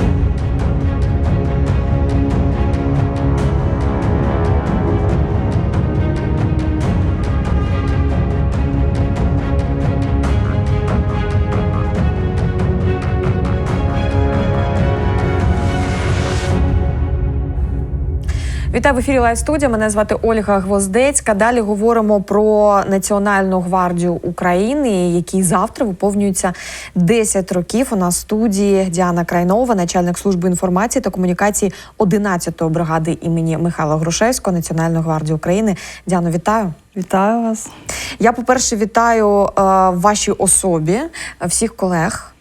Thank you Вітаю в ефірі Лайв студія. Мене звати Ольга Гвоздецька. Далі говоримо про Національну гвардію України, якій завтра виповнюється 10 років. У нас в студії Діана Крайнова, начальник служби інформації та комунікації 11-ї бригади імені Михайла Грушевського Національної гвардії України. Діано, вітаю. Вітаю вас. Я, по-перше, вітаю е, вашій особі всіх колег.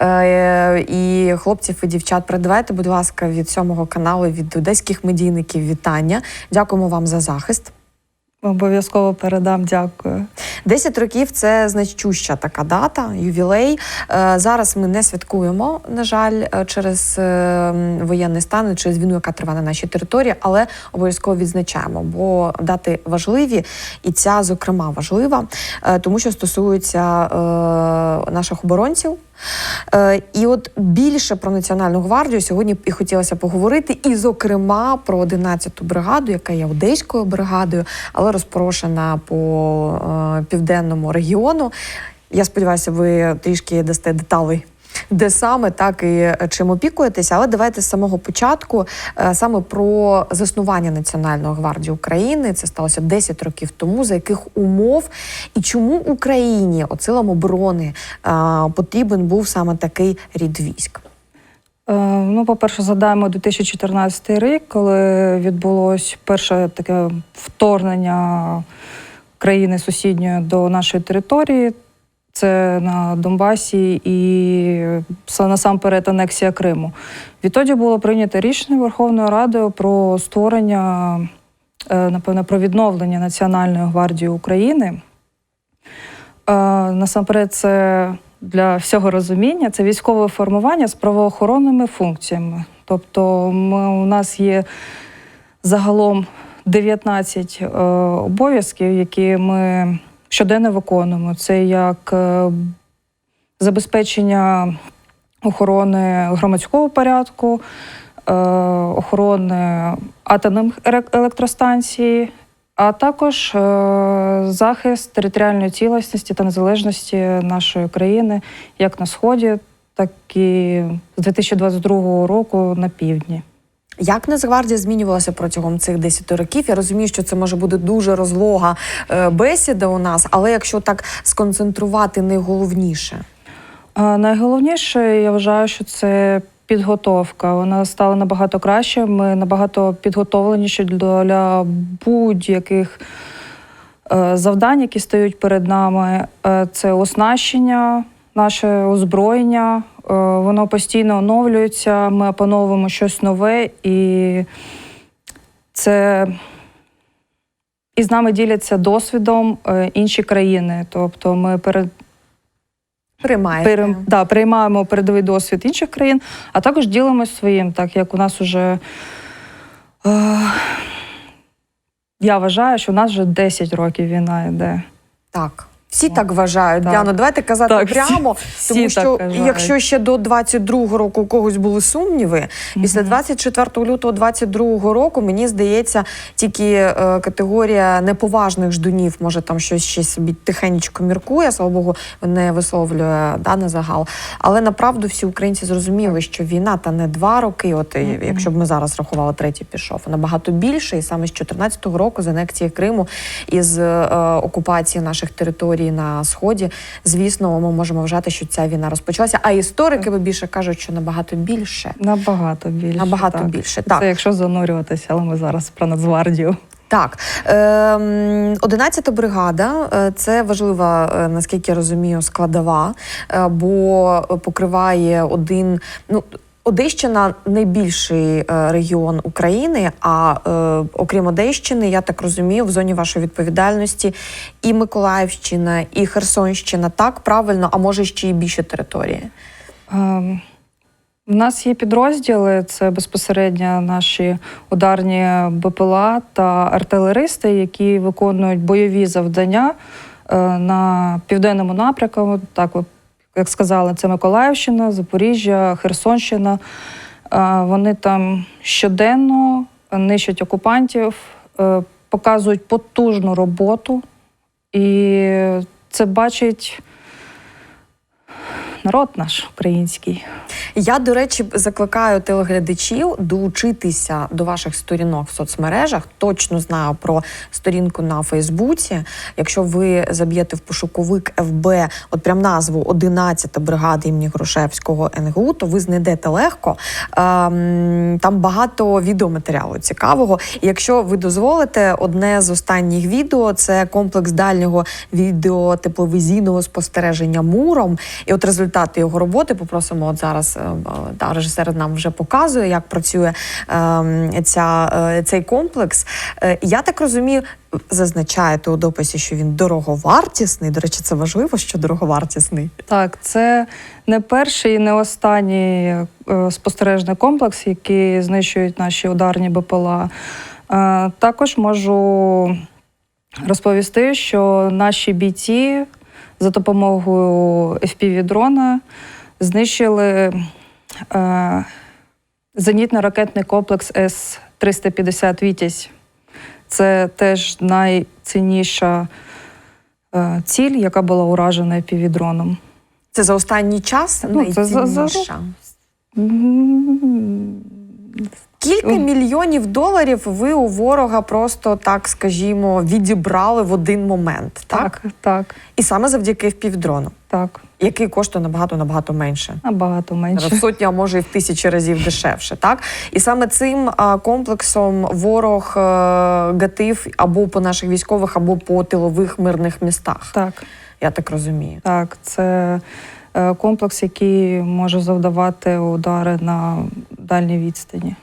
Е, і хлопців і дівчат, передавайте, будь ласка, від сьомого каналу, від одеських медійників вітання. Дякуємо вам за захист. Обов'язково передам. Дякую. 10 років це значуща така дата, ювілей. Е, Зараз ми не святкуємо, на жаль, е, через воєнний стан, через війну, яка триває на нашій території, але обов'язково відзначаємо, бо дати важливі, і ця, зокрема, важлива, тому що стосується наших оборонців. Е, І от більше про Національну гвардію сьогодні і хотілося поговорити, і, зокрема, про 11-ту бригаду, яка є одеською бригадою, але розпорошена по е, південному регіону. Я сподіваюся, ви трішки дасте деталей. Де саме так і е, чим опікуєтеся, але давайте з самого початку е, саме про заснування Національної гвардії України. Це сталося 10 років тому. За яких умов і чому Україні, от силам оборони, е, потрібен був саме такий рід військ? Ну, по-перше, згадаємо 2014 рік, коли відбулось перше таке вторгнення країни сусідньої до нашої території. Це на Донбасі і насамперед анексія Криму. Відтоді було прийнято рішення Верховною Радою про створення, е, напевно, про відновлення Національної гвардії України. Е, Насамперед, це для всього розуміння це військове формування з правоохоронними функціями. Тобто, ми, у нас є загалом 19 е, обов'язків, які ми щоденно виконуємо. Це як е, забезпечення охорони громадського порядку, е, охорони атомних електростанцій, а також е, захист територіальної цілісності та незалежності нашої країни як на сході, так і з 2022 року на півдні. Як Нацгвардія змінювалася протягом цих 10 років? Я розумію, що це може бути дуже розлога е, бесіда у нас, але якщо так сконцентрувати найголовніше. А Найголовніше, я вважаю, що це підготовка. Вона стала набагато краще. Ми набагато підготовленіші для будь-яких е, завдань, які стають перед нами. Е, Це оснащення, наше озброєння. Е, Воно постійно оновлюється. Ми опановуємо щось нове, і це і з нами діляться досвідом е, інші країни. Тобто ми перед Приймаєте. Пере, да, приймаємо передовий досвід інших країн, а також ділимось своїм, так як у нас уже. Е, я вважаю, що у нас вже 10 років війна йде. Так. Всі так вважають, Так. Діано. Давайте казати Так, прямо, всі тому так що вважають. якщо ще до 22-го року у когось були сумніви, після 24 лютого 22-го року, мені здається, тільки е, категорія неповажних ждунів може там щось ще собі тихенечко міркує, слава Богу, не висловлює да, на загал. Але направду всі українці зрозуміли, що війна та не два роки. От Мгм. якщо б ми зараз рахували, третій пішов, а набагато більше. І саме з 14-го року, з анексії Криму і з е, окупації наших територій на сході, звісно, ми можемо вважати, що ця війна розпочалася. А історики ви більше кажуть, що набагато більше. Набагато більше. Набагато так. більше. Так. Це якщо занурюватися, але ми зараз про Нацгвардію. Так, ем, 11-та бригада е, це важлива, е, наскільки я розумію, складова, е, бо покриває один. Ну, Одещина найбільший е, регіон України. А е, окрім Одещини, я так розумію, в зоні вашої відповідальності і Миколаївщина, і Херсонщина. Так правильно, а може ще й більше території. Ем, У нас є підрозділи, це безпосередньо наші ударні БПЛА та артилеристи, які виконують бойові завдання е, на південному напрямку. Так, як сказали, це Миколаївщина, Запоріжжя, Херсонщина. Е, Вони там щоденно нищать окупантів, е, показують потужну роботу, і це бачить народ наш український. Я, до речі, закликаю телеглядачів долучитися до ваших сторінок в соцмережах. Точно знаю про сторінку на Фейсбуці. Якщо ви заб'єте в пошуковик ФБ, от прям назву 11 бригади імені Грушевського НГУ, то ви знайдете легко. Ем, Там багато відеоматеріалу цікавого. І якщо ви дозволите, одне з останніх відео це комплекс дальнього відеотепловізійного спостереження муром. І от результати його роботи попросимо от зараз. е, Та режисер нам вже показує, як працює ем, ця, е, цей комплекс. Е, Я так розумію, зазначаєте у дописі, що він дороговартісний. До речі, це важливо, що дороговартісний. Так, це не перший і не останній спостережний комплекс, який знищують наші ударні БПЛА. Також можу розповісти, що наші бійці за допомогою FPV-дрона знищили е, зенітно-ракетний комплекс С-350 Вітязь. Це теж найцінніша е, ціль, яка була уражена FPV-дроном. Це за останній час Ну, це за- за- Кілька мільйонів доларів ви у ворога просто так, скажімо, відібрали в один момент, так? Так, так, І саме завдяки впівдрону, так. який коштує набагато набагато менше. Набагато менше. В сотні, а може і в тисячі разів дешевше, так і саме цим а, комплексом ворог е, гатив або по наших військових, або по тилових мирних містах. Так, Я так розумію. так. Це е, комплекс, який може завдавати удари на дальній відстані.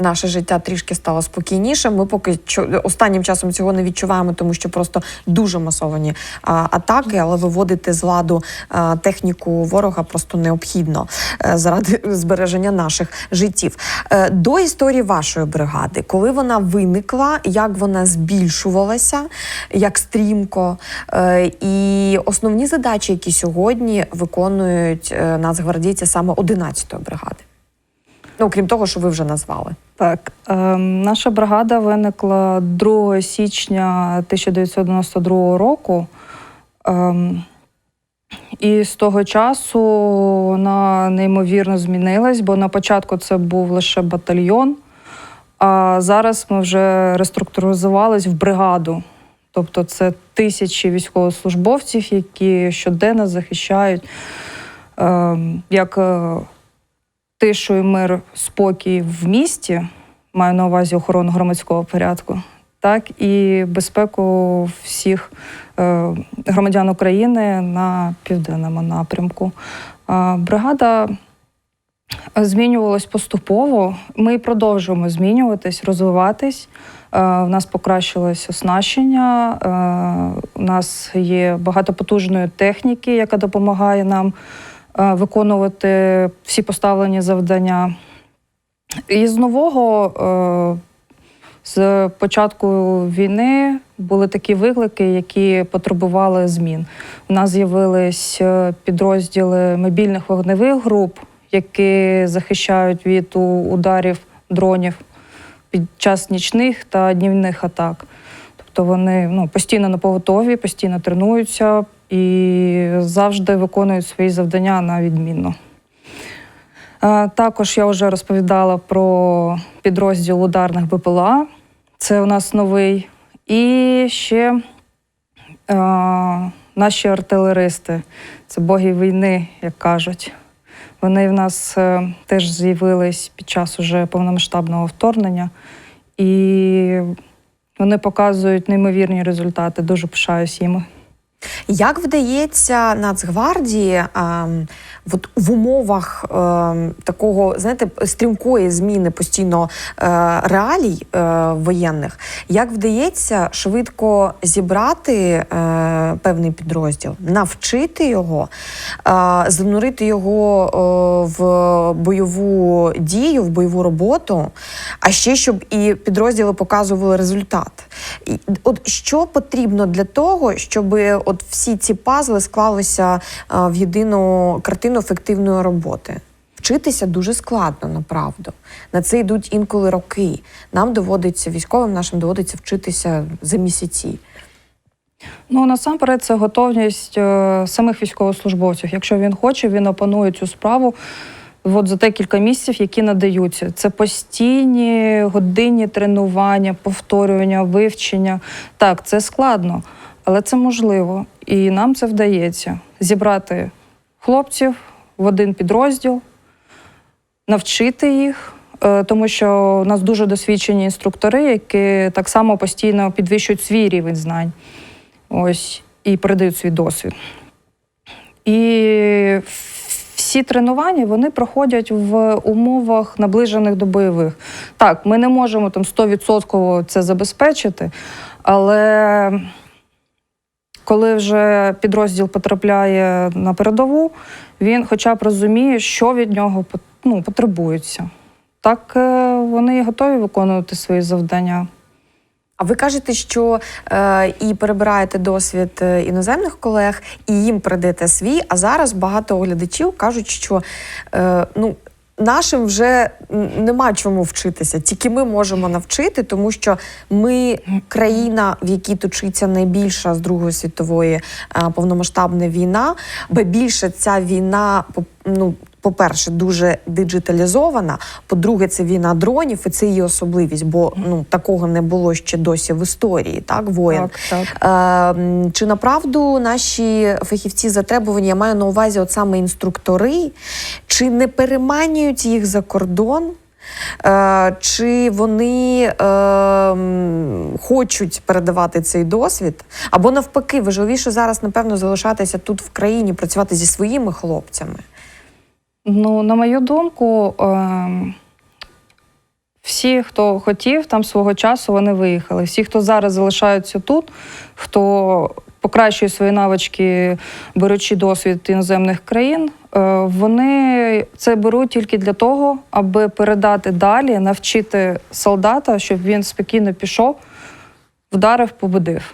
Наше життя трішки стало спокійнішим. Ми поки чо- останнім часом цього не відчуваємо, тому що просто дуже масовані а, атаки, але виводити з ладу а, техніку ворога просто необхідно е, заради збереження наших життів. Е, До історії вашої бригади, коли вона виникла, як вона збільшувалася, як стрімко, е, і основні задачі, які сьогодні виконують е, нацгвардійці саме 11-ї бригади. Ну, окрім того, що ви вже назвали. Так, е, наша бригада виникла 2 січня 1992 року. Ем, і з того часу вона неймовірно змінилась, бо на початку це був лише батальйон, а зараз ми вже реструктуризувались в бригаду. Тобто це тисячі військовослужбовців, які щоденно захищають ем, як е, тишу і мир, спокій в місті, маю на увазі охорону громадського порядку, так і безпеку всіх е, громадян України на південному напрямку. Е, Бригада змінювалась поступово. Ми продовжуємо змінюватись, розвиватись. Е, В нас покращилось оснащення. е, У нас є багато потужної техніки, яка допомагає нам е, виконувати всі поставлені завдання. І з нового, е, з початку війни, були такі виклики, які потребували змін. У нас з'явились е, підрозділи мобільних вогневих груп, які захищають від ударів дронів під час нічних та днівних атак. Тобто вони ну, постійно на поготові, постійно тренуються і завжди виконують свої завдання на відмінно. Е, Також я вже розповідала про підрозділ ударних БПЛА. Це у нас новий. І ще е, наші артилеристи, це боги війни, як кажуть. Вони в нас е, теж з'явились під час уже повномасштабного вторгнення. І вони показують неймовірні результати. Дуже пишаюсь їм. Як вдається Нацгвардії ем, от в умовах ем, такого, знаєте, стрімкої зміни постійно е, реалій е, воєнних, як вдається швидко зібрати е, певний підрозділ, навчити його, е, занурити його е, в бойову дію, в бойову роботу, а ще щоб і підрозділи показували результат. І, от що потрібно для того, щоб от всі ці пазли склалися е, в єдину картину ефективної роботи. Вчитися дуже складно, направду. На це йдуть інколи роки. Нам доводиться, військовим нашим доводиться вчитися за місяці. Ну насамперед, це готовність е, самих військовослужбовців. Якщо він хоче, він опанує цю справу. От за декілька місяців, які надаються, це постійні годинні тренування, повторювання, вивчення. Так, це складно, але це можливо, і нам це вдається зібрати хлопців в один підрозділ, навчити їх, е, тому що у нас дуже досвідчені інструктори, які так само постійно підвищують свій рівень знань. Ось і передають свій досвід. І всі тренування вони проходять в умовах наближених до бойових. Так, ми не можемо там 100% це забезпечити, але коли вже підрозділ потрапляє на передову, він хоча б розуміє, що від нього ну, потребується. Так е, вони готові виконувати свої завдання. А ви кажете, що е, і перебираєте досвід е, іноземних колег, і їм передаєте свій. А зараз багато оглядачів кажуть, що е, ну. Нашим вже нема чому вчитися, тільки ми можемо навчити, тому що ми країна, в якій точиться найбільша з Другої світової повномасштабна війна, бо більше ця війна ну, по-перше, дуже диджиталізована. По-друге, це війна дронів, і це її особливість, бо ну такого не було ще досі в історії, так воєн. Так, так. Е, чи направду наші фахівці затребувані, я маю на увазі, от саме інструктори, чи не переманюють їх за кордон? Е, чи вони е, хочуть передавати цей досвід? Або навпаки, важливіше зараз, напевно, залишатися тут в країні, працювати зі своїми хлопцями. Ну, на мою думку, ем, всі, хто хотів, там свого часу вони виїхали. Всі, хто зараз залишаються тут, хто покращує свої навички, беручи досвід іноземних країн, е, вони це беруть тільки для того, аби передати далі, навчити солдата, щоб він спокійно пішов, вдарив, побудив,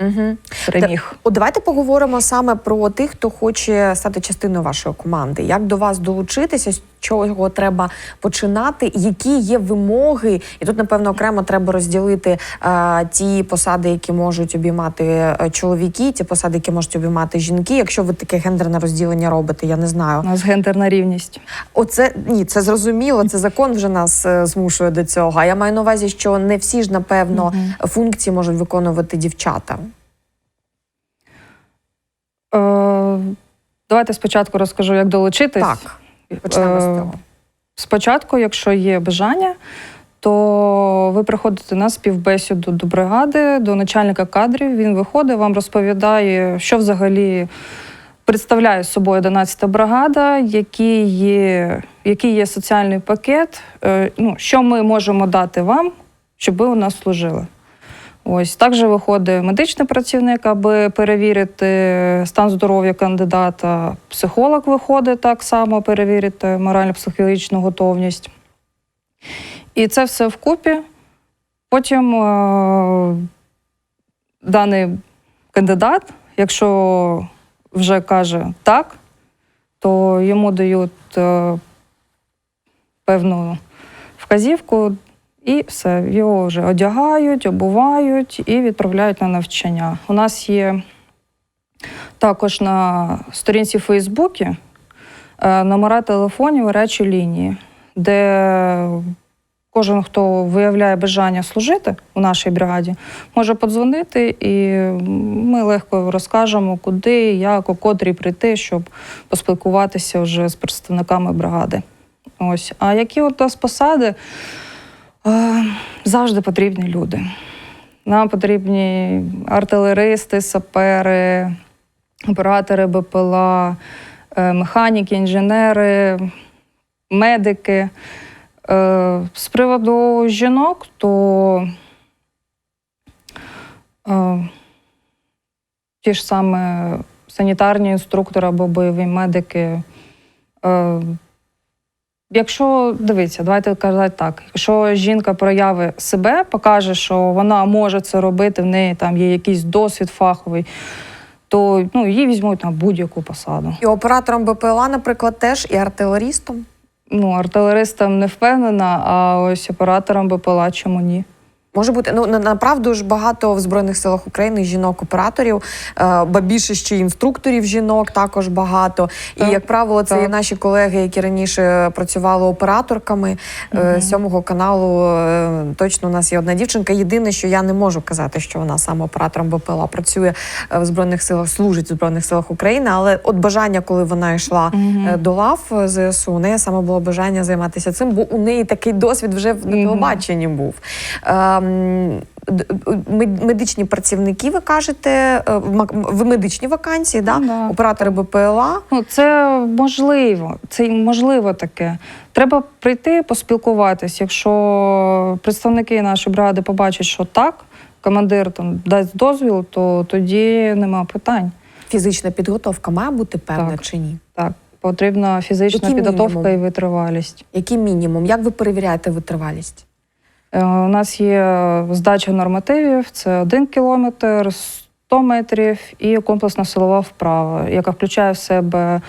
Угу. переміг. От давайте поговоримо саме про тих, хто хоче стати частиною вашої команди. Як до вас долучитися, з чого треба починати, які є вимоги, і тут, напевно, окремо треба розділити е, ті посади, які можуть обіймати е, чоловіки, ті посади, які можуть обіймати жінки. Якщо ви таке гендерне розділення робите, я не знаю. У нас гендерна рівність. Оце ні, це зрозуміло. Це закон вже нас е, змушує до цього. А я маю на увазі, що не всі ж напевно Мгм. функції можуть виконувати дівчата. Е, давайте спочатку розкажу, як долучитись. Так, почнемо з Е, цього. Спочатку, якщо є бажання, то ви приходите на співбесіду до бригади, до начальника кадрів. Він виходить, вам розповідає, що взагалі представляє собою 11-та бригада, який є, який є соціальний пакет, е, ну, що ми можемо дати вам, щоб ви у нас служили. Ось також виходить медичний працівник, аби перевірити стан здоров'я кандидата. Психолог виходить так само перевірити морально-психологічну готовність. І це все вкупі. Потім е, даний кандидат, якщо вже каже так, то йому дають е, певну вказівку, і все, його вже одягають, обувають і відправляють на навчання. У нас є також на сторінці в Фейсбуці е, номера телефонів речі лінії, де кожен, хто виявляє бажання служити у нашій бригаді, може подзвонити, і ми легко розкажемо, куди, як, о котрій прийти, щоб поспілкуватися вже з представниками бригади. Ось. А які от у нас посади? Е, Завжди потрібні люди. Нам потрібні артилеристи, сапери, оператори БПЛА, е, механіки, інженери, медики. Е, З приводу жінок, то ті ж саме санітарні інструктори або бойові медики. Якщо дивіться, давайте казати так: якщо жінка прояви себе, покаже, що вона може це робити, в неї там є якийсь досвід фаховий, то ну, її візьмуть на будь-яку посаду. І оператором БПЛА, наприклад, теж і артилерістом. Ну, артилеристам не впевнена, а ось операторам БПЛА чому ні? Може бути, ну на- направду ж багато в збройних силах України жінок-операторів, е, ба більше ще інструкторів жінок також багато. І як правило, це так. і наші колеги, які раніше працювали операторками е, сьомого каналу. е, Точно у нас є одна дівчинка. Єдине, що я не можу казати, що вона саме оператором БПЛА працює в збройних силах, служить в збройних силах України. Але от бажання, коли вона йшла е, до лав ЗСУ, у неї саме було бажання займатися цим, бо у неї такий досвід вже в на телебаченні був. Медичні працівники, ви кажете, е, в медичні вакансії, да? Ну, да. оператори БПЛА. Ну, це можливо, це можливо таке. Треба прийти, поспілкуватись. Якщо представники нашої бригади побачать, що так, командир там дасть дозвіл, то тоді нема питань. Фізична підготовка має бути певна Так. чи ні? Так, потрібна фізична Який підготовка мінімум? і витривалість. Який мінімум? Як ви перевіряєте витривалість? Е, У нас є здача нормативів: це 1 кілометр, 100 метрів і комплексна силова вправа, яка включає в себе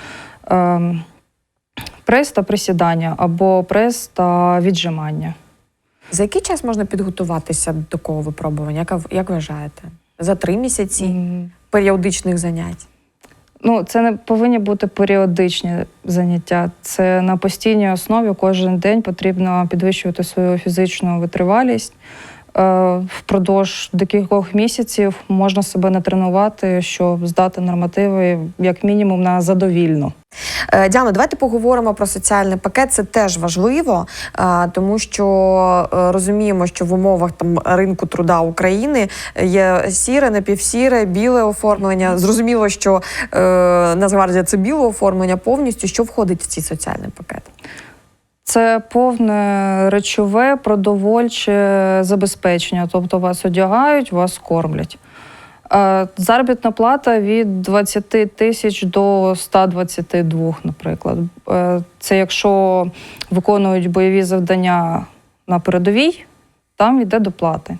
ем, прес та присідання або прес та віджимання. За який час можна підготуватися до такого випробування? Як, як вважаєте? За три місяці М, періодичних занять? Ну, це не повинні бути періодичні заняття. Це на постійній основі кожен день потрібно підвищувати свою фізичну витривалість. Е, Впродовж декількох місяців можна себе натренувати, щоб здати нормативи як мінімум на задовільно. Е, Діано, давайте поговоримо про соціальний пакет. Це теж важливо, е, тому що розуміємо, що в умовах там ринку труда України є сіре, напівсіре, біле оформлення. Зрозуміло, що е, Нацгвардія це біле оформлення повністю. Що входить в ці соціальний пакет? Це повне речове, продовольче забезпечення. Тобто вас одягають, вас кормлять. Е, Заробітна плата від 20 тисяч до 122, наприклад. Е, Це якщо виконують бойові завдання на передовій, там йде доплати.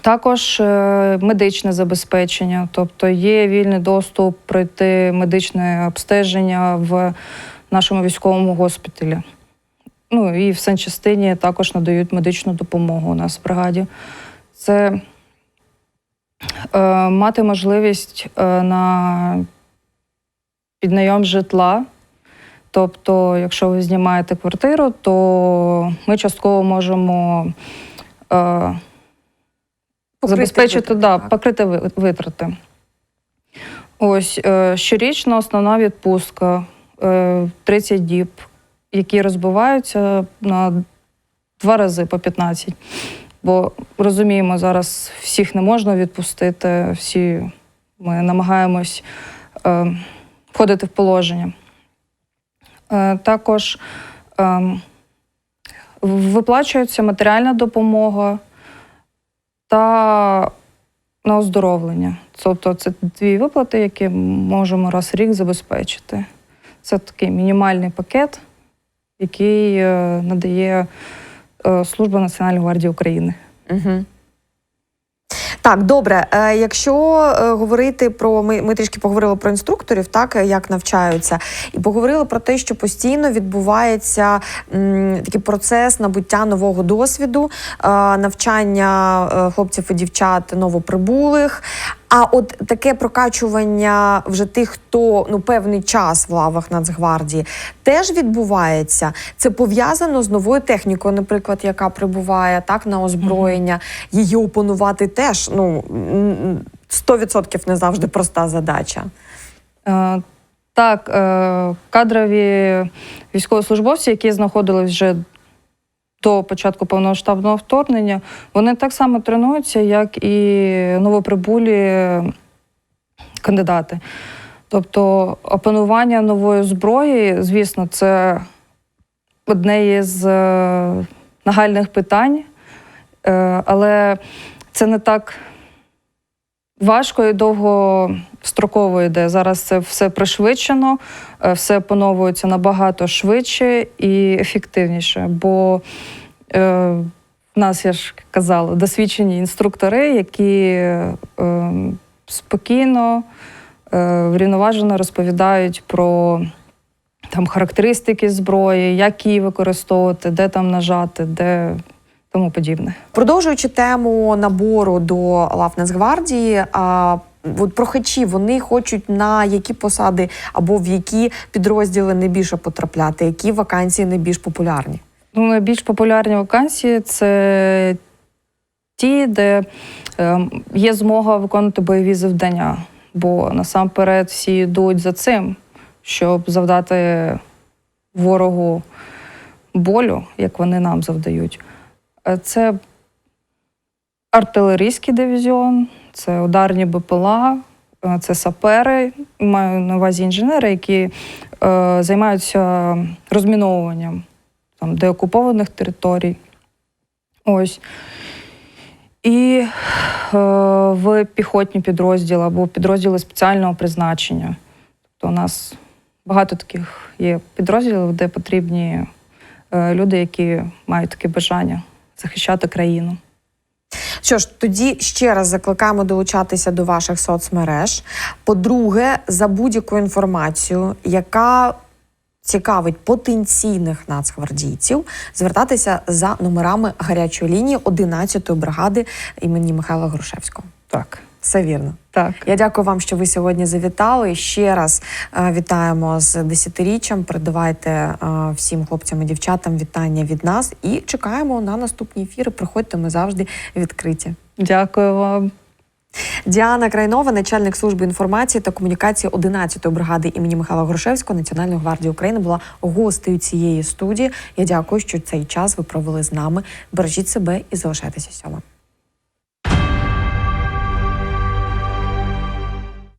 Також е, медичне забезпечення, тобто є вільний доступ пройти медичне обстеження в нашому військовому госпіталі. Ну і в санчастині також надають медичну допомогу у нас в бригаді. Це е, мати можливість е, на піднайом житла. Тобто, якщо ви знімаєте квартиру, то ми частково можемо е, забезпечити витрати, да, так. покрити ви- витрати. Ось е, щорічна основна відпустка 30 діб, які розбиваються на два рази по 15. Бо розуміємо, зараз всіх не можна відпустити, всі ми намагаємось е, входити в положення. Е, також е, виплачується матеріальна допомога та на оздоровлення. Тобто це дві виплати, які можемо раз в рік забезпечити. Це такий мінімальний пакет, який е, надає е, Служба Національної гвардії України. Угу. Так, добре. Е, якщо говорити про ми, ми трішки поговорили про інструкторів, так як навчаються, і поговорили про те, що постійно відбувається м, такий процес набуття нового досвіду, навчання хлопців і дівчат новоприбулих. А от таке прокачування вже тих, хто ну певний час в лавах Нацгвардії, теж відбувається. Це пов'язано з новою технікою, наприклад, яка прибуває так на озброєння. Її опанувати теж ну м, 100% не завжди проста задача. Е, Так, е, кадрові військовослужбовці, які знаходились вже до початку повномасштабного вторгнення, вони так само тренуються, як і новоприбулі кандидати. Тобто опанування нової зброї, звісно, це одне із е, нагальних питань, Е, але це не так важко і довгостроково йде. Зараз це все пришвидшено, е, все поновується набагато швидше і ефективніше. Бо е, в нас, я ж казала, досвідчені інструктори, які е, спокійно, е, врівноважено розповідають про там, характеристики зброї, як її використовувати, де там нажати, де тому подібне. Продовжуючи тему набору до лав Нацгвардії, а от прохачі вони хочуть на які посади або в які підрозділи найбільше потрапляти, які вакансії найбільш популярні. Ну, найбільш популярні вакансії це ті, де е, є змога виконувати бойові завдання. Бо насамперед всі йдуть за цим, щоб завдати ворогу болю, як вони нам завдають. Е, Це артилерійський дивізіон, це ударні БПЛА, е, це сапери, маю на увазі інженери, які е, займаються розміновуванням там, деокупованих територій. Ось. І е, в піхотні підрозділи або підрозділи спеціального призначення. Тобто у нас багато таких є підрозділів, де потрібні е, люди, які мають таке бажання захищати країну. Що ж, тоді ще раз закликаємо долучатися до ваших соцмереж. По-друге, за будь-яку інформацію, яка цікавить потенційних нацгвардійців, звертатися за номерами гарячої лінії 11-ї бригади імені Михайла Грушевського. Так, Все вірно. так. Я дякую вам, що ви сьогодні завітали. Ще раз е, вітаємо з десятиріччям. Передавайте е, всім хлопцям і дівчатам вітання від нас і чекаємо на наступні ефіри. Приходьте, ми завжди відкриті. Дякую вам. Діана Крайнова, начальник служби інформації та комунікації 11-ї бригади імені Михайла Грушевського Національної гвардії України, була гостею цієї студії. Я дякую, що цей час ви провели з нами. Бережіть себе і залишайтеся сьома.